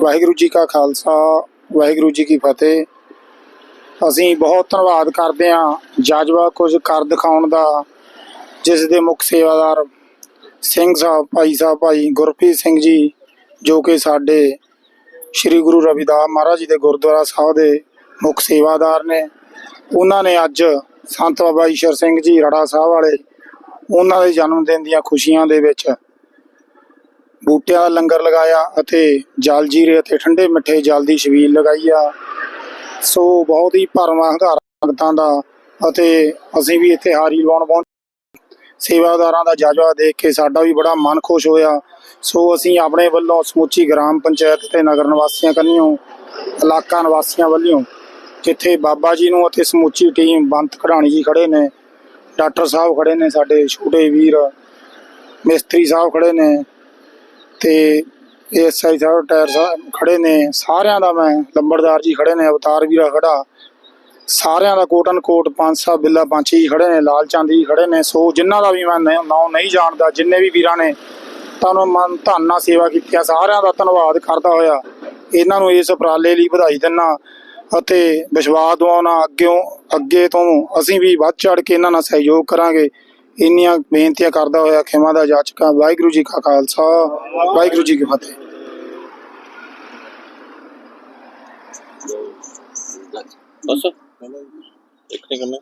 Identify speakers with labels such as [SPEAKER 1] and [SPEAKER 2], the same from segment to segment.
[SPEAKER 1] ਵਾਹਿਗੁਰੂ ਜੀ ਕਾ ਖਾਲਸਾ, ਵਾਹਿਗੁਰੂ ਜੀ ਕੀ ਫਤਿਹ। ਅਸੀਂ ਬਹੁਤ ਧੰਨਵਾਦ ਕਰਦੇ ਹਾਂ ਜਜ਼ਬਾ ਕੁਝ ਕਰ ਦਿਖਾਉਣ ਦਾ, ਜਿਸ ਦੇ ਮੁੱਖ ਸੇਵਾਦਾਰ ਸਿੰਘ ਸਾਹਿਬ, ਭਾਈ ਸਾਹਿਬ, ਭਾਈ ਗੁਰਪ੍ਰੀਤ ਸਿੰਘ ਜੀ, ਜੋ ਕਿ ਸਾਡੇ ਸ੍ਰੀ ਗੁਰੂ ਰਵਿਦਾਸ ਮਹਾਰਾਜ ਜੀ ਦੇ ਗੁਰਦੁਆਰਾ ਸਾਹਿਬ ਦੇ ਮੁੱਖ ਸੇਵਾਦਾਰ ਨੇ। ਉਹਨਾਂ ਨੇ ਅੱਜ ਸੰਤ ਬਾਬਾ ਈਸ਼ਰ ਸਿੰਘ ਜੀ, ਰੜਾ ਸਾਹਿਬ ਵਾਲੇ, ਉਹਨਾਂ ਦੇ ਜਨਮ ਦਿਨ ਦੀਆਂ ਖੁਸ਼ੀਆਂ ਦੇ ਵਿੱਚ ਬੂਟਿਆਂ ਦਾ ਲੰਗਰ ਲਗਾਇਆ ਅਤੇ ਜਲ ਜੀਰੇ ਅਤੇ ਠੰਡੇ ਮਿੱਠੇ ਜਲ ਦੀ ਛਬੀਲ ਲਗਾਈ ਆ। ਸੋ ਬਹੁਤ ਹੀ ਭਰਵਾਂ ਹੰਗਾਰਾ ਸੰਗਤਾਂ ਦਾ ਅਤੇ ਅਸੀਂ ਵੀ ਇੱਥੇ ਹਾਰੀ ਲਵਾਉਣ ਪਹੁੰਚ ਸੇਵਾਦਾਰਾਂ ਦਾ ਜਜ਼ਬਾ ਦੇਖ ਕੇ ਸਾਡਾ ਵੀ ਬੜਾ ਮਨ ਖੁਸ਼ ਹੋਇਆ। ਸੋ ਅਸੀਂ ਆਪਣੇ ਵੱਲੋਂ ਸਮੁੱਚੀ ਗ੍ਰਾਮ ਪੰਚਾਇਤ ਤੇ ਨਗਰ ਨਿਵਾਸੀਆਂ ਕੰਨਿਓ, ਇਲਾਕਾ ਨਿਵਾਸੀਆਂ ਵੱਲੋਂ ਜਿੱਥੇ ਬਾਬਾ ਜੀ ਨੂੰ ਅਤੇ ਸਮੁੱਚੀ ਟੀਮ ਬੰਤ ਕਢਾਣੀ ਜੀ ਖੜੇ ਨੇ, ਡਾਕਟਰ ਸਾਹਿਬ ਖੜੇ ਨੇ ਸਾਡੇ ਛੋਟੇ ਵੀਰ, ਮਿਸਤਰੀ ਸਾਹਿਬ ਖੜੇ ਨੇ ਤੇ ਐਸਆਈ ਸਾਹਿਬ ਟਾਇਰ ਸਾਹਿਬ ਖੜੇ ਨੇ। ਸਾਰਿਆਂ ਦਾ ਮੈਂ ਲੰਬੜਦਾਰ ਜੀ ਖੜੇ ਨੇ, ਅਵਤਾਰ ਵੀਰਾ ਖੜਾ। ਸਾਰਿਆਂ ਦਾ ਕੋਟਨ ਕੋਟ ਪੰਜ ਸਾਹਿਬ ਬਿੱਲਾ ਪੰਛੀ ਜੀ ਖੜੇ ਨੇ, ਲਾਲ ਚੰਦ ਜੀ ਖੜੇ ਨੇ। ਸੋ ਜਿਨ੍ਹਾਂ ਦਾ ਵੀ ਮੈਂ ਨਾਂ ਨਹੀਂ ਜਾਣਦਾ, ਜਿੰਨੇ ਵੀ ਵੀਰਾਂ ਨੇ, ਤੁਹਾਨੂੰ ਮਨ ਧੰਨ ਨਾਲ ਸੇਵਾ ਕੀਤੀ ਆ। ਸਾਰਿਆਂ ਦਾ ਧੰਨਵਾਦ ਕਰਦਾ ਹੋਇਆ। ਇਹਨਾਂ ਨੂੰ ਇਸ ਉਪਰਾਲੇ ਲਈ ਵਧਾਈ ਦਿੰਨਾ ਅਤੇ ਵਿਸ਼ਵਾਸ ਦਿਵਾਉਣਾ। ਅੱਗੇ ਅੱਗੇ ਤੋਂ ਅਸੀਂ ਵੀ ਵੱਧ ਚੜ ਕੇ ਇਹਨਾਂ ਨਾਲ ਸਹਿਯੋਗ ਕਰਾਂਗੇ। ਇੰਨੀਆਂ ਬੇਨਤੀਆਂ ਕਰਦਾ ਹੋਇਆ ਖਿਮਾ ਦਾ ਜਾਚਕਾ ਵਾਹਿਗੁਰੂ ਜੀ ਕਾ ਖਾਲਸਾ ਵਾਹਿਗੁਰੂ ਜੀ ਕੀ ਫਤਿਹ।
[SPEAKER 2] ਬਸ ਇੱਕ ਨਹੀਂ ਕਰਨਾ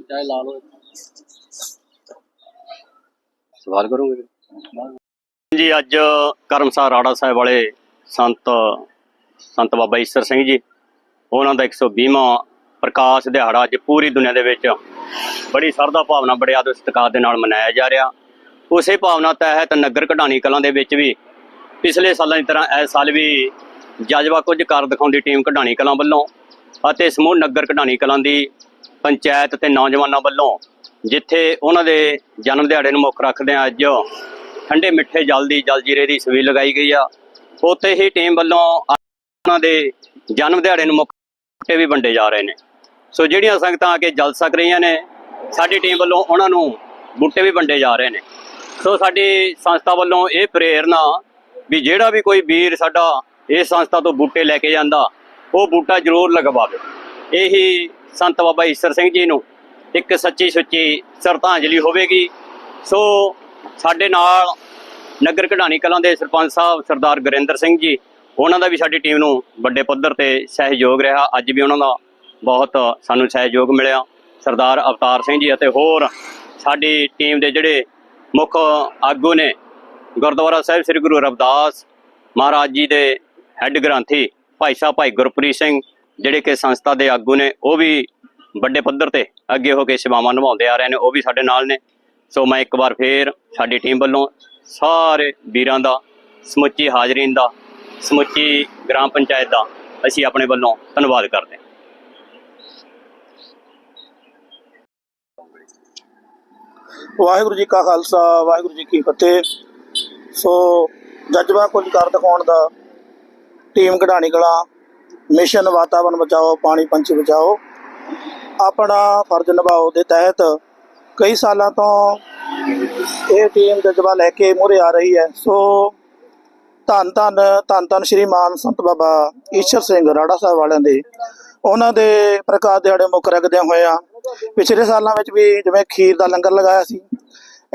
[SPEAKER 3] ਚਾਹੇ ਲਾ ਲਓ।
[SPEAKER 2] ਸਵਾਲ ਕਰੋਗੇ?
[SPEAKER 3] ਜੀ ਅੱਜ ਕਰਮਸਾਰ ਰਾੜਾ ਸਾਹਿਬ ਵਾਲੇ ਸੰਤ ਸੰਤ ਬਾਬਾ ਈਸਰ ਸਿੰਘ ਜੀ ਉਹਨਾਂ ਦਾ 120ਵਾਂ ਪ੍ਰਕਾਸ਼ ਦਿਹਾੜਾ ਅੱਜ ਪੂਰੀ ਦੁਨੀਆ ਦੇ ਵਿੱਚ ਬੜੀ ਸਰਦਾ ਭਾਵਨਾ ਬੜੇ ਆਦਰ ਸਤਿਕਾਰ ਦੇ ਨਾਲ ਮਨਾਇਆ ਜਾ ਰਿਹਾ। ਉਸੇ ਭਾਵਨਾ ਤਹਿਤ ਨਗਰ ਕਢਾਣੀ ਕਲਾਂ ਦੇ ਵਿੱਚ ਵੀ ਪਿਛਲੇ ਸਾਲਾਂ ਦੀ ਤਰ੍ਹਾਂ ਇਸ ਸਾਲ ਵੀ ਜਜ਼ਬਾ ਕੁਝ ਕਰ ਦਿਖਾਉਂਦੀ ਟੀਮ ਕਢਾਣੀ ਕਲਾਂ ਵੱਲੋਂ ਅਤੇ ਸਮੂਹ ਨਗਰ ਕਢਾਣੀ ਕਲਾਂ ਦੀ ਪੰਚਾਇਤ ਤੇ ਨੌਜਵਾਨਾਂ ਵੱਲੋਂ, ਜਿੱਥੇ ਉਹਨਾਂ ਦੇ ਜਨਮ ਦਿਹਾੜੇ ਨੂੰ ਮੁੱਖ ਰੱਖਦੇ ਆ ਅੱਜ ਠੰਡੇ ਮਿੱਠੇ ਜਲ ਦੀ ਜਲ ਜੀਰੇ ਦੀ ਸਵੀਲ ਲਗਾਈ ਗਈ ਆ। ਉੱਥੇ ਹੀ ਟੀਮ ਵੱਲੋਂ ਉਹਨਾਂ ਦੇ ਜਨਮ ਦਿਹਾੜੇ ਨੂੰ ਮੁੱਖ ਵੀ ਵੰਡੇ ਜਾ ਰਹੇ ਨੇ। ਸੋ ਜਿਹੜੀਆਂ ਸੰਗਤਾਂ ਆ ਕੇ ਜਲ ਸਕ ਰਹੀਆਂ ਨੇ, ਸਾਡੀ ਟੀਮ ਵੱਲੋਂ ਉਹਨਾਂ ਨੂੰ ਬੂਟੇ ਵੀ ਵੰਡੇ ਜਾ ਰਹੇ ਨੇ। ਸੋ ਸਾਡੀ ਸੰਸਥਾ ਵੱਲੋਂ ਇਹ ਪ੍ਰੇਰਨਾ ਵੀ ਜਿਹੜਾ ਵੀ ਕੋਈ ਵੀਰ ਸਾਡਾ ਇਸ ਸੰਸਥਾ ਤੋਂ ਬੂਟੇ ਲੈ ਕੇ ਜਾਂਦਾ, ਉਹ ਬੂਟਾ ਜ਼ਰੂਰ ਲਗਵਾਵੇ। ਇਹੀ ਸੰਤ ਬਾਬਾ ਈਸਰ ਸਿੰਘ ਜੀ ਨੂੰ ਇੱਕ ਸੱਚੀ ਸੁੱਚੀ ਸ਼ਰਧਾਂਜਲੀ ਹੋਵੇਗੀ। ਸੋ ਸਾਡੇ ਨਾਲ ਨਗਰ ਕਢਾਣੀ ਕਲਾਂ ਦੇ ਸਰਪੰਚ ਸਾਹਿਬ ਸਰਦਾਰ ਗੁਰਿੰਦਰ ਸਿੰਘ ਜੀ, ਉਹਨਾਂ ਦਾ ਵੀ ਸਾਡੀ ਟੀਮ ਨੂੰ ਵੱਡੇ ਪੱਧਰ ਤੇ ਸਹਿਯੋਗ ਰਿਹਾ। ਅੱਜ ਵੀ ਉਹਨਾਂ ਦਾ ਬਹੁਤ ਸਾਨੂੰ ਸਹਿਯੋਗ ਮਿਲਿਆ। ਸਰਦਾਰ ਅਵਤਾਰ ਸਿੰਘ ਜੀ ਅਤੇ ਹੋਰ ਸਾਡੀ ਟੀਮ ਦੇ ਜਿਹੜੇ ਮੁੱਖ ਆਗੂ ਨੇ, ਗੁਰਦੁਆਰਾ ਸਾਹਿਬ ਸ੍ਰੀ ਗੁਰੂ ਰਵਿਦਾਸ ਮਹਾਰਾਜ ਜੀ ਦੇ ਹੈੱਡ ਗ੍ਰੰਥੀ ਭਾਈ ਸਾਹਿਬ ਭਾਈ ਗੁਰਪ੍ਰੀਤ ਸਿੰਘ, ਜਿਹੜੇ ਕਿ ਸੰਸਥਾ ਦੇ ਆਗੂ ਨੇ, ਉਹ ਵੀ ਵੱਡੇ ਪੱਧਰ ਤੇ ਅੱਗੇ ਹੋ ਕੇ ਸੇਵਾਵਾਂ ਨਿਭਾਉਂਦੇ ਆ ਰਹੇ ਨੇ, ਉਹ ਵੀ ਸਾਡੇ ਨਾਲ ਨੇ। ਸੋ ਮੈਂ ਇੱਕ ਵਾਰ ਫੇਰ ਸਾਡੀ ਟੀਮ ਵੱਲੋਂ ਸਾਰੇ ਵੀਰਾਂ ਦਾ, ਸਮੁੱਚੀ ਹਾਜ਼ਰੀਨ ਦਾ, ਸਮੁੱਚੀ ਗ੍ਰਾਮ ਪੰਚਾਇਤ ਦਾ ਅਸੀਂ ਆਪਣੇ ਵੱਲੋਂ ਧੰਨਵਾਦ ਕਰਦੇ ਹਾਂ।
[SPEAKER 1] ਵਾਹਿਗੁਰੂ ਜੀ ਕਾ ਖਾਲਸਾ, ਵਾਹਿਗੁਰੂ ਜੀ ਕੀ ਫਤਿਹ। ਸੋ ਜਜ਼ਬਾ ਕੁਝ ਕਰ ਦਿਖਾਉਣ ਦਾ। ਟੀਮ ਕਢਾਣੀ ਕਲਾ, ਮਿਸ਼ਨ ਵਾਤਾਵਰਨ ਬਚਾਓ, ਪਾਣੀ ਪੰਛੀ ਬਚਾਓ। ਆਪਣਾ ਫਰਜ਼ ਨਿਭਾਓ ਦੇ ਤਹਿਤ ਕਈ ਸਾਲਾਂ ਤੋਂ ਇਹ ਟੀਮ ਜਜ਼ਬਾ ਲੈ ਕੇ ਮੂਹਰੇ ਆ ਰਹੀ ਹੈ। ਸੋ ਧੰਨ ਧੰਨ ਧੰਨ ਧੰਨ ਸ਼੍ਰੀ ਮਾਨ ਸੰਤ ਬਾਬਾ ਈਸ਼ਰ ਸਿੰਘ ਰਾੜਾ ਸਾਹਿਬ ਵਾਲਿਆਂ ਦੇ ਉਹਨਾਂ ਦੇ ਪ੍ਰਕਾਸ਼ ਦਿਹਾੜੇ ਮੁੱਖ ਰੱਖਦਿਆਂ ਹੋਇਆ ਪਿਛਲੇ ਸਾਲਾਂ ਵਿੱਚ ਵੀ ਜਿਵੇਂ ਖੀਰ ਦਾ ਲੰਗਰ ਲਗਾਇਆ ਸੀ,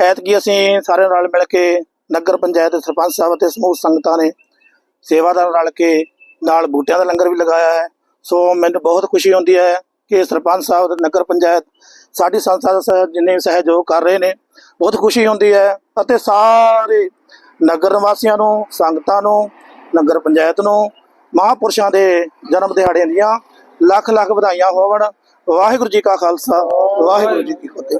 [SPEAKER 1] ਐਤਕੀ ਅਸੀਂ ਸਾਰੇ ਨਾਲ ਮਿਲ ਕੇ ਨਗਰ ਪੰਚਾਇਤ ਦੇ ਸਰਪੰਚ ਸਾਹਿਬ ਅਤੇ ਸਮੂਹ ਸੰਗਤਾਂ ਨੇ ਸੇਵਾਦਾਰ ਰਲ ਕੇ ਨਾਲ ਬੂਟਿਆਂ ਦਾ ਲੰਗਰ ਵੀ ਲਗਾਇਆ ਹੈ। ਸੋ ਮੈਨੂੰ ਬਹੁਤ ਖੁਸ਼ੀ ਹੁੰਦੀ ਹੈ ਕਿ ਸਰਪੰਚ ਸਾਹਿਬ ਤੇ ਨਗਰ ਪੰਚਾਇਤ ਸਾਡੀ ਸੰਸਥਾ ਦਾ ਸਹਿ- ਜਿੰਨੇ ਵੀ ਸਹਿਯੋਗ ਕਰ ਰਹੇ ਨੇ, ਬਹੁਤ ਖੁਸ਼ੀ ਹੁੰਦੀ ਹੈ ਅਤੇ ਸਾਰੇ ਨਗਰ ਨਿਵਾਸੀਆਂ ਨੂੰ, ਸੰਗਤਾਂ ਨੂੰ, ਨਗਰ ਪੰਚਾਇਤ ਨੂੰ, ਮਹਾਂਪੁਰਸ਼ਾਂ ਦੇ ਜਨਮ ਦਿਹਾੜੇ ਦੀਆਂ ਲੱਖ ਲੱਖ ਵਧਾਈਆਂ ਹੋਵਣ। ਵਾਹਿਗੁਰੂ ਜੀ ਕਾ ਖਾਲਸਾ ਵਾਹਿਗੁਰੂ ਜੀ ਕੀ ਫਤਿਹ।